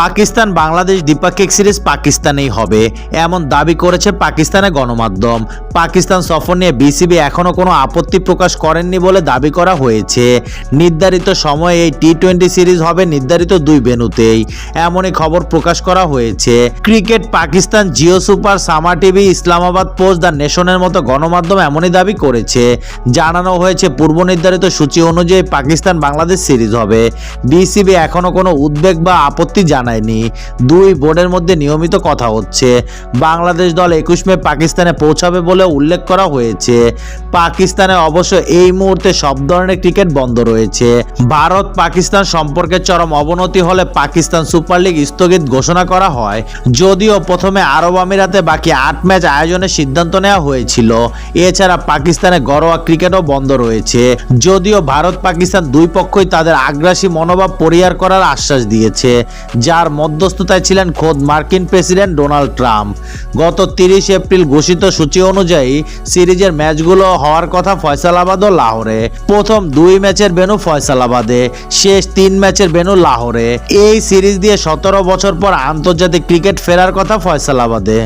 পাকিস্তান বাংলাদেশ দ্বিপাক্ষিক সিরিজ পাকিস্তানেই হবে। এমন দাবি করেছে পাকিস্তানের গণমাধ্যম। পাকিস্তান সফর নিয়ে বিসিবি এখনও কোনো আপত্তি প্রকাশ করেননি বলে দাবি করা হয়েছে। নির্ধারিত সময়ে এই টি টোয়েন্টি সিরিজ হবে নির্ধারিত দুই ভেন্যুতেই। এমনই খবর প্রকাশ করা হয়েছে। Cricket Pakistan Geo super Samaa TV Islamabad post the নেশনের মতো গণমাধ্যম এমনই দাবি করেছে। জানানো হয়েছে পূর্ব নির্ধারিত সূচি অনুযায়ী পাকিস্তান বাংলাদেশ সিরিজ হবে। বিসিবি এখনও কোনো উদ্বেগ বা আপত্তি জানায়নি দুই বোর্ডের মধ্যে নিয়মিত কথা হচ্ছে। বাংলাদেশ দল একুশ মে পাকিস্তানে পৌঁছাবে বলে উল্লেখ করা হয়েছে। পাকিস্তানে অবশ্য এই মুহূর্তে সব ধরনের ক্রিকেট বন্ধ রয়েছে। ভারত পাকিস্তান সম্পর্কে চরম অবনতি হলে পাকিস্তান সুপার লিগ স্থগিত ঘোষণা করা হয়। যদিও প্রথমে আরব আমিরাতে বাকি আট ম্যাচ আয়োজনের সিদ্ধান্ত নেওয়া হয়েছিল। এছাড়া পাকিস্তানে ঘরোয়া ক্রিকেটও বন্ধ রয়েছে। যদিও ভারত পাকিস্তান দুই পক্ষই তাদের আগ্রাসী মনোভাব পরিহার করার আশ্বাস দিয়েছে। যার মধ্যস্থতায় ছিলেন খোদ মার্কিন প্রেসিডেন্ট ডোনাল্ড ট্রাম্প। গত তিরিশ এপ্রিল ঘোষিত সূচি অনুযায়ী সিরিজের ম্যাচগুলো হওয়ার কথা ফয়সালাবাদ ও লাহোরে। প্রথম দুই ম্যাচের বেনু ফয়সালাবাদে শেষ তিন ম্যাচের বেনু লাহোরে। এই সিরিজ দিয়ে সতেরো বছর পর আন্তর্জাতিক ক্রিকেট ফেরার কথা ফয়সালাবাদে